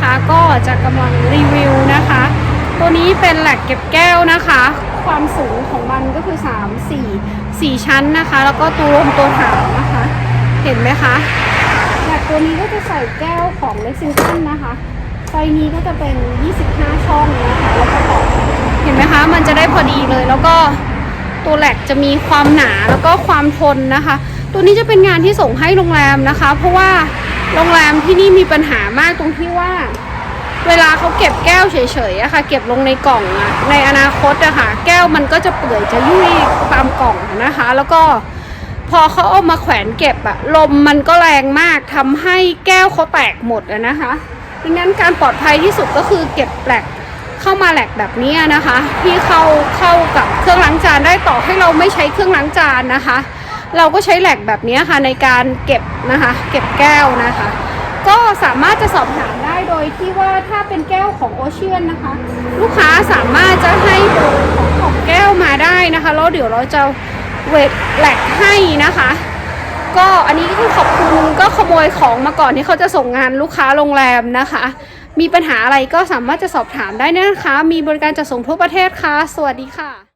นะคะ ก็จะกำลังรีวิวนะคะ ตัวนี้เป็นแหลกเก็บแก้วนะคะ ความสูงของมันก็คือ 3 4 4 ชั้นนะคะ แล้วก็ตัวรวมตัวฐานนะคะ เห็นไหมคะแหลกตัวนี้ก็จะใส่แก้วของ Lexington นะคะไฟนี้ก็จะเป็น 25 ช่องนะคะ แล้วก็ต่อเห็นไหมคะ มันจะได้พอดีเลย แล้วก็ตัวแหลกจะมีความหนาแล้วก็ความทนนะคะ ตัวนี้จะเป็นงานที่ส่งให้โรงแรมนะคะ เพราะว่า โรงแรมที่นี่มีปัญหามากตรงที่ว่า เวลาเขาเก็บแก้วเฉยๆอะค่ะ เก็บลงในกล่องอะในอนาคตอะค่ะ แก้วมันก็จะเปื่อยจะยุ่ยตามกล่องนะคะ แล้วก็พอเขาเอามาแขวนเก็บอะลมมันก็แรงมากทำให้แก้วเขาแตกหมดอะนะคะดังนั้นการปลอดภัยที่สุดก็คือเก็บแหลกเข้ามาแหลกแบบนี้นะคะ ที่เข้าเข้ากับเครื่องล้างจานได้ต่อให้เราไม่ใช้เครื่องล้างจานนะคะ เราก็ใช้แหลกแบบนี้ค่ะในการเก็บนะคะ เก็บแก้วนะคะ ก็สามารถจะสอบถามได้โดยที่ว่าถ้าเป็นแก้วของโอเชียนนะคะ ลูกค้าสามารถจะให้เบอร์ของของแก้วมาได้นะคะแล้วเดี๋ยวเราจะเวทแหลกให้นะคะ ก็อันนี้ก็ขอบคุณก็ขโมยของมาก่อนที่เขาจะส่งงานลูกค้าโรงแรมนะคะ มีปัญหาอะไรก็สามารถจะสอบถามได้นะคะ มีบริการจัดส่งทั่วประเทศค่ะ สวัสดีค่ะ